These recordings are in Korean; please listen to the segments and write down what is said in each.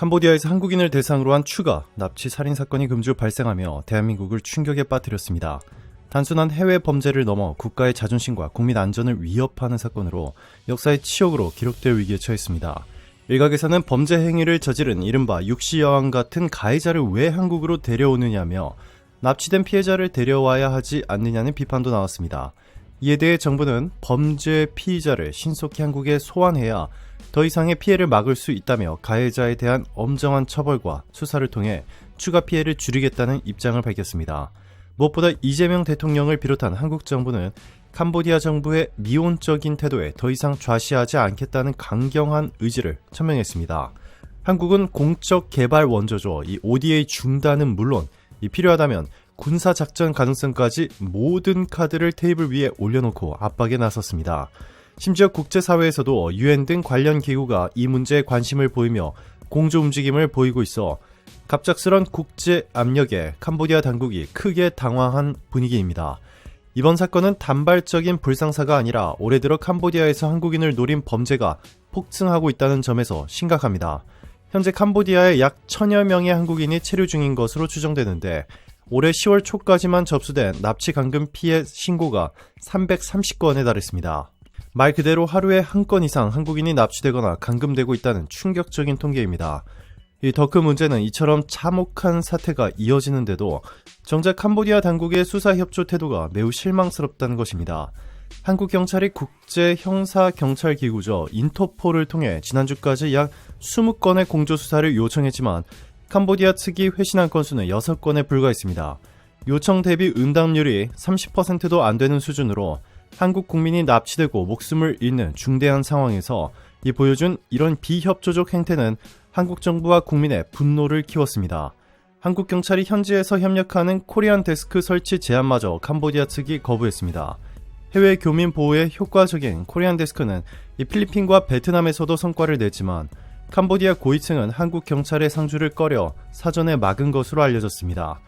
캄보디아에서 한국인을 대상으로 한 추가 납치 살인 사건이 금주 발생하며 대한민국을 충격에 빠뜨렸습니다. 단순한 해외 범죄를 넘어 국가의 자존심과 국민 안전을 위협하는 사건으로 역사의 치욕으로 기록될 위기에 처했습니다. 일각에서는 범죄 행위를 저지른 이른바 육시 여왕 같은 가해자를 왜 한국으로 데려오느냐며 납치된 피해자를 데려와야 하지 않느냐는 비판도 나왔습니다. 이에 대해 정부는 범죄 피의자를 신속히 한국에 소환해야 더 이상의 피해를 막을 수 있다며 가해자에 대한 엄정한 처벌과 수사를 통해 추가 피해를 줄이겠다는 입장을 밝혔습니다. 무엇보다 이재명 대통령을 비롯한 한국 정부는 캄보디아 정부의 미온적인 태도에 더 이상 좌시하지 않겠다는 강경한 의지를 천명했습니다. 한국은 공적 개발 원조죠. 이 ODA 중단은 물론 이 필요하다면 군사 작전 가능성까지 모든 카드를 테이블 위에 올려놓고 압박에 나섰습니다. 심지어 국제사회에서도 유엔 등 관련 기구가 이 문제에 관심을 보이며 공조 움직임을 보이고 있어 갑작스런 국제 압력에 캄보디아 당국이 크게 당황한 분위기입니다. 이번 사건은 단발적인 불상사가 아니라 올해 들어 캄보디아에서 한국인을 노린 범죄가 폭증하고 있다는 점에서 심각합니다. 현재 캄보디아에 약 천여 명의 한국인이 체류 중인 것으로 추정되는데 올해 10월 초까지만 접수된 납치 강금 피해 신고가 330건에 달했습니다. 말 그대로 하루에 한 건 이상 한국인이 납치되거나 감금되고 있다는 충격적인 통계입니다. 이 더 큰 문제는 이처럼 참혹한 사태가 이어지는데도 정작 캄보디아 당국의 수사 협조 태도가 매우 실망스럽다는 것입니다. 한국 경찰이 국제 형사 경찰 기구죠 인터폴을 통해 지난주까지 약 20건의 공조 수사를 요청했지만 캄보디아 측이 회신한 건수는 6건에 불과했습니다. 요청 대비 응답률이 30%도 안 되는 수준으로 한국 국민이 납치되고 목숨을 잃는 중대한 상황에서 이 보여준 이런 비협조적 행태는 한국 정부와 국민의 분노를 키웠습니다. 한국 경찰이 현지에서 협력하는 코리안 데스크 설치 제안마저 캄보디아 측이 거부했습니다. 해외 교민 보호에 효과적인 코리안 데스크는 이 필리핀과 베트남에서도 성과를 냈지만 캄보디아 고위층은 한국 경찰의 상주를 꺼려 사전에 막은 것으로 알려졌습니다.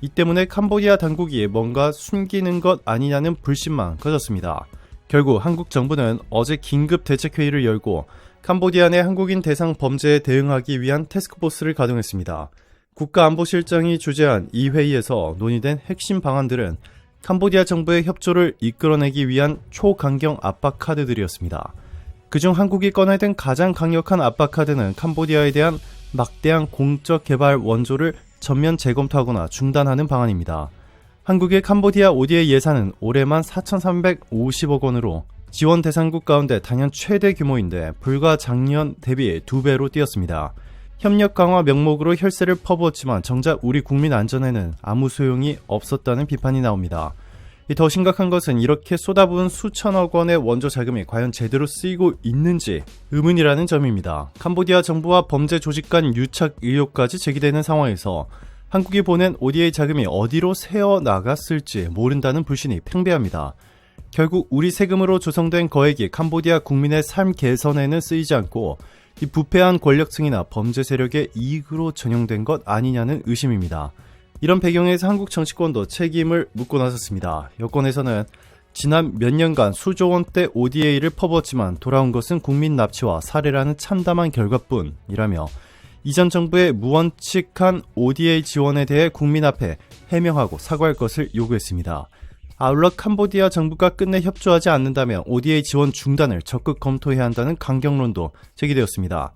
이 때문에 캄보디아 당국이 뭔가 숨기는 것 아니냐는 불신만 커졌습니다. 결국 한국 정부는 어제 긴급 대책회의를 열고 캄보디아 내 한국인 대상 범죄에 대응하기 위한 테스크포스를 가동했습니다. 국가안보실장이 주재한 이 회의에서 논의된 핵심 방안들은 캄보디아 정부의 협조를 이끌어내기 위한 초강경 압박 카드들이었습니다. 그중 한국이 꺼내든 가장 강력한 압박 카드는 캄보디아에 대한 막대한 공적 개발 원조를 전면 재검토하거나 중단하는 방안입니다. 한국의 캄보디아 ODA 예산은 올해만 4,350억 원으로 지원 대상국 가운데 단연 최대 규모인데 불과 작년 대비 두 배로 뛰었습니다. 협력 강화 명목으로 혈세를 퍼부었지만 정작 우리 국민 안전에는 아무 소용이 없었다는 비판이 나옵니다. 더 심각한 것은 이렇게 쏟아부은 수천억 원의 원조 자금이 과연 제대로 쓰이고 있는지 의문이라는 점입니다. 캄보디아 정부와 범죄 조직 간 유착 의혹까지 제기되는 상황에서 한국이 보낸 ODA 자금이 어디로 새어 나갔을지 모른다는 불신이 팽배합니다. 결국 우리 세금으로 조성된 거액이 캄보디아 국민의 삶 개선에는 쓰이지 않고 이 부패한 권력층이나 범죄 세력의 이익으로 전용된 것 아니냐는 의심입니다. 이런 배경에서 한국 정치권도 책임을 묻고 나섰습니다. 여권에서는 지난 몇 년간 수조 원대 ODA를 퍼부었지만 돌아온 것은 국민 납치와 살해라는 참담한 결과뿐이라며 이전 정부의 무원칙한 ODA 지원에 대해 국민 앞에 해명하고 사과할 것을 요구했습니다. 아울러 캄보디아 정부가 끝내 협조하지 않는다면 ODA 지원 중단을 적극 검토해야 한다는 강경론도 제기되었습니다.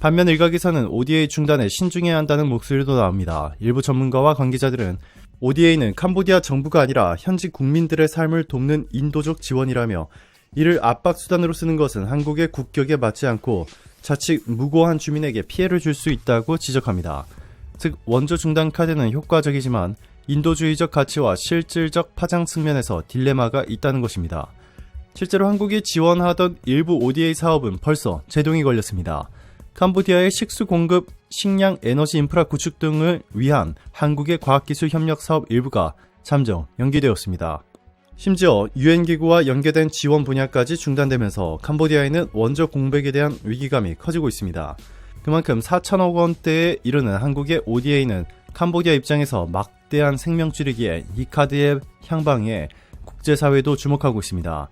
반면 일각에서는 ODA 중단에 신중해야 한다는 목소리도 나옵니다. 일부 전문가와 관계자들은 ODA는 캄보디아 정부가 아니라 현지 국민들의 삶을 돕는 인도적 지원이라며 이를 압박 수단으로 쓰는 것은 한국의 국격에 맞지 않고 자칫 무고한 주민에게 피해를 줄 수 있다고 지적합니다. 즉 원조 중단 카드는 효과적이지만 인도주의적 가치와 실질적 파장 측면에서 딜레마가 있다는 것입니다. 실제로 한국이 지원하던 일부 ODA 사업은 벌써 제동이 걸렸습니다. 캄보디아의 식수 공급, 식량, 에너지 인프라 구축 등을 위한 한국의 과학기술 협력 사업 일부가 잠정 연기되었습니다. 심지어 유엔 기구와 연계된 지원 분야까지 중단되면서 캄보디아에는 원조 공백에 대한 위기감이 커지고 있습니다. 그만큼 4천억 원대에 이르는 한국의 ODA는 캄보디아 입장에서 막대한 생명줄이기에 이 카드의 향방에 국제사회도 주목하고 있습니다.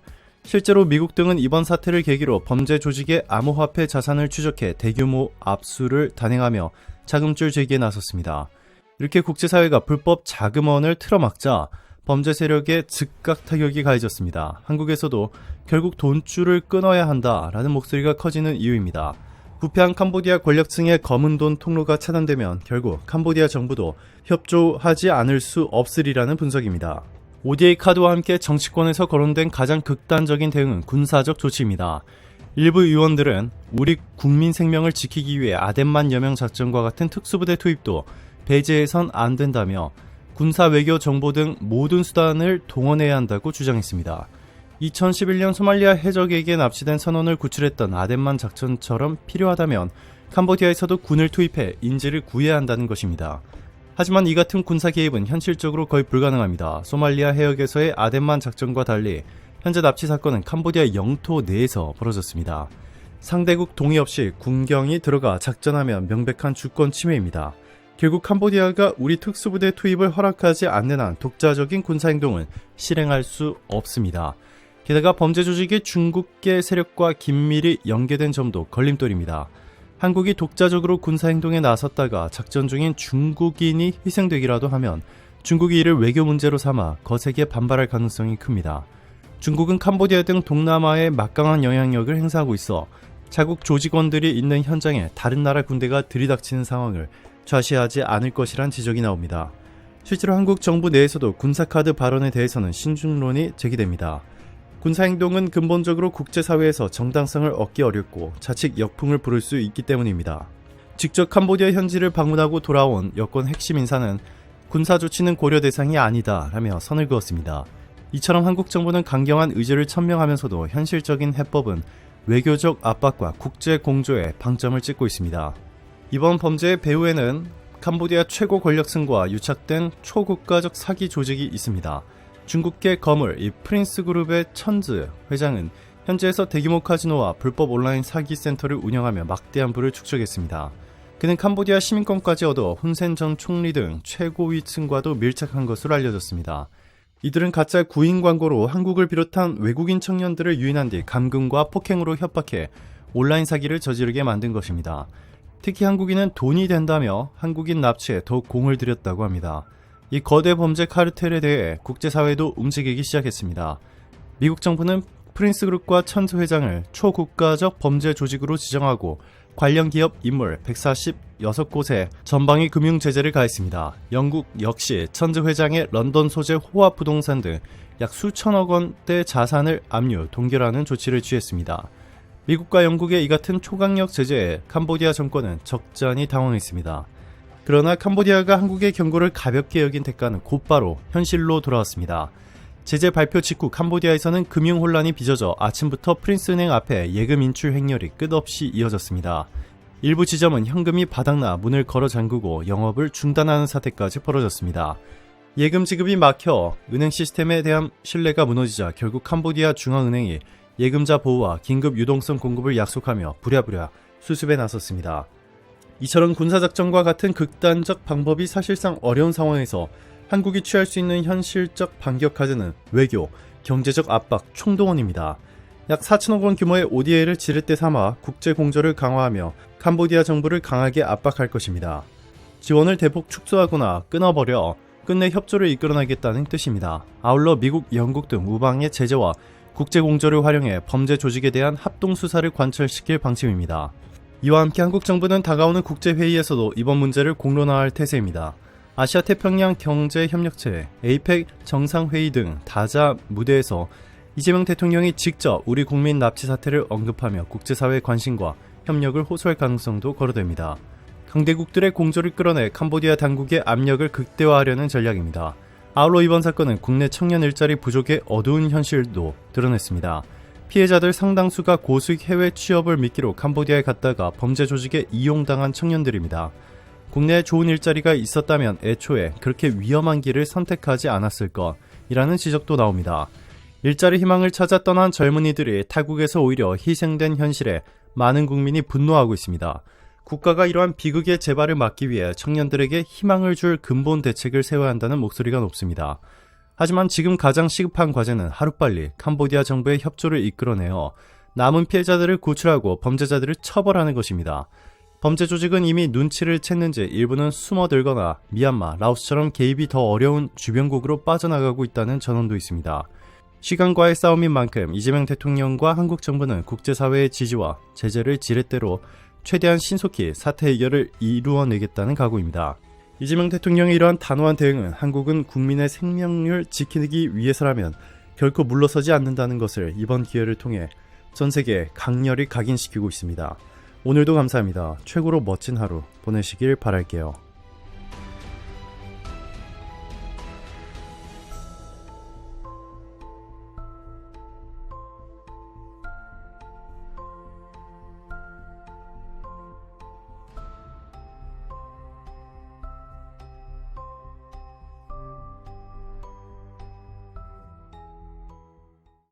실제로 미국 등은 이번 사태를 계기로 범죄 조직의 암호화폐 자산을 추적해 대규모 압수를 단행하며 자금줄 제기에 나섰습니다. 이렇게 국제사회가 불법 자금원을 틀어막자 범죄 세력의 즉각 타격이 가해졌습니다. 한국에서도 결국 돈줄을 끊어야 한다라는 목소리가 커지는 이유입니다. 부패한 캄보디아 권력층의 검은 돈 통로가 차단되면 결국 캄보디아 정부도 협조하지 않을 수 없으리라는 분석입니다. ODA 카드와 함께 정치권에서 거론된 가장 극단적인 대응은 군사적 조치입니다. 일부 의원들은 우리 국민 생명을 지키기 위해 아덴만 여명 작전과 같은 특수부대 투입도 배제해선 안 된다며 군사 외교 정보 등 모든 수단을 동원해야 한다고 주장했습니다. 2011년 소말리아 해적에게 납치된 선원을 구출했던 아덴만 작전처럼 필요하다면 캄보디아에서도 군을 투입해 인질을 구해야 한다는 것입니다. 하지만 이 같은 군사 개입은 현실적으로 거의 불가능합니다. 소말리아 해역에서의 아덴만 작전과 달리 현재 납치 사건은 캄보디아 영토 내에서 벌어졌습니다. 상대국 동의 없이 군경이 들어가 작전하면 명백한 주권 침해입니다. 결국 캄보디아가 우리 특수부대 투입을 허락하지 않는 한 독자적인 군사행동은 실행할 수 없습니다. 게다가 범죄 조직이 중국계 세력과 긴밀히 연계된 점도 걸림돌입니다. 한국이 독자적으로 군사행동에 나섰다가 작전 중인 중국인이 희생되기라도 하면 중국이 이를 외교 문제로 삼아 거세게 반발할 가능성이 큽니다. 중국은 캄보디아 등 동남아에 막강한 영향력을 행사하고 있어 자국 조직원들이 있는 현장에 다른 나라 군대가 들이닥치는 상황을 좌시하지 않을 것이란 지적이 나옵니다. 실제로 한국 정부 내에서도 군사카드 발언에 대해서는 신중론이 제기됩니다. 군사행동은 근본적으로 국제사회에서 정당성을 얻기 어렵고 자칫 역풍을 부를 수 있기 때문입니다. 직접 캄보디아 현지를 방문하고 돌아온 여권 핵심 인사는 군사 조치는 고려 대상이 아니다 라며 선을 그었습니다. 이처럼 한국 정부는 강경한 의지를 천명하면서도 현실적인 해법은 외교적 압박과 국제 공조에 방점을 찍고 있습니다. 이번 범죄의 배후에는 캄보디아 최고 권력층과 유착된 초국가적 사기 조직이 있습니다. 중국계 거물 이 프린스 그룹의 천즈 회장은 현지에서 대규모 카지노와 불법 온라인 사기 센터를 운영하며 막대한 부를 축적했습니다. 그는 캄보디아 시민권까지 얻어 훈센 전 총리 등 최고위층과도 밀착한 것으로 알려졌습니다. 이들은 가짜 구인 광고로 한국을 비롯한 외국인 청년들을 유인한 뒤 감금과 폭행으로 협박해 온라인 사기를 저지르게 만든 것입니다. 특히 한국인은 돈이 된다며 한국인 납치에 더욱 공을 들였다고 합니다. 이 거대 범죄 카르텔에 대해 국제사회도 움직이기 시작했습니다. 미국 정부는 프린스 그룹과 천스 회장을 초국가적 범죄 조직으로 지정하고 관련 기업 인물 146곳에 전방위 금융 제재를 가했습니다. 영국 역시 천즈 회장의 런던 소재 호화 부동산 등 약 수천억 원대 자산을 압류, 동결하는 조치를 취했습니다. 미국과 영국의 이 같은 초강력 제재에 캄보디아 정권은 적잖이 당황했습니다. 그러나 캄보디아가 한국의 경고를 가볍게 여긴 대가는 곧바로 현실로 돌아왔습니다. 제재 발표 직후 캄보디아에서는 금융 혼란이 빚어져 아침부터 프린스은행 앞에 예금 인출 행렬이 끝없이 이어졌습니다. 일부 지점은 현금이 바닥나 문을 걸어 잠그고 영업을 중단하는 사태까지 벌어졌습니다. 예금 지급이 막혀 은행 시스템에 대한 신뢰가 무너지자 결국 캄보디아 중앙은행이 예금자 보호와 긴급 유동성 공급을 약속하며 부랴부랴 수습에 나섰습니다. 이처럼 군사작전과 같은 극단적 방법이 사실상 어려운 상황에서 한국이 취할 수 있는 현실적 반격 카드는 외교, 경제적 압박, 총동원입니다. 약 4천억 원 규모의 ODA를 지렛대 삼아 국제 공조를 강화하며 캄보디아 정부를 강하게 압박할 것입니다. 지원을 대폭 축소하거나 끊어버려 끝내 협조를 이끌어내겠다는 뜻입니다. 아울러 미국, 영국 등 우방의 제재와 국제 공조를 활용해 범죄 조직에 대한 합동 수사를 관철시킬 방침입니다. 이와 함께 한국 정부는 다가오는 국제회의에서도 이번 문제를 공론화할 태세입니다. 아시아 태평양 경제 협력체, 에이펙 정상회의 등 다자 무대에서 이재명 대통령이 직접 우리 국민 납치 사태를 언급하며 국제사회 관심과 협력을 호소할 가능성도 거론됩니다. 강대국들의 공조를 끌어내 캄보디아 당국의 압력을 극대화하려는 전략입니다. 아울러 이번 사건은 국내 청년 일자리 부족의 어두운 현실도 드러냈습니다. 피해자들 상당수가 고수익 해외 취업을 미끼로 캄보디아에 갔다가 범죄 조직에 이용당한 청년들입니다. 국내에 좋은 일자리가 있었다면 애초에 그렇게 위험한 길을 선택하지 않았을 것이라는 지적도 나옵니다. 일자리 희망을 찾아 떠난 젊은이들이 타국에서 오히려 희생된 현실에 많은 국민이 분노하고 있습니다. 국가가 이러한 비극의 재발을 막기 위해 청년들에게 희망을 줄 근본 대책을 세워야 한다는 목소리가 높습니다. 하지만 지금 가장 시급한 과제는 하루빨리 캄보디아 정부의 협조를 이끌어내어 남은 피해자들을 구출하고 범죄자들을 처벌하는 것입니다. 범죄 조직은 이미 눈치를 챘는지 일부는 숨어들거나 미얀마, 라오스처럼 개입이 더 어려운 주변국으로 빠져나가고 있다는 전언도 있습니다. 시간과의 싸움인 만큼 이재명 대통령과 한국 정부는 국제사회의 지지와 제재를 지렛대로 최대한 신속히 사태 해결을 이루어내겠다는 각오입니다. 이재명 대통령의 이러한 단호한 대응은 한국은 국민의 생명을 지키기 위해서라면 결코 물러서지 않는다는 것을 이번 기회를 통해 전 세계에 강렬히 각인시키고 있습니다. 오늘도 감사합니다. 최고로 멋진 하루 보내시길 바랄게요.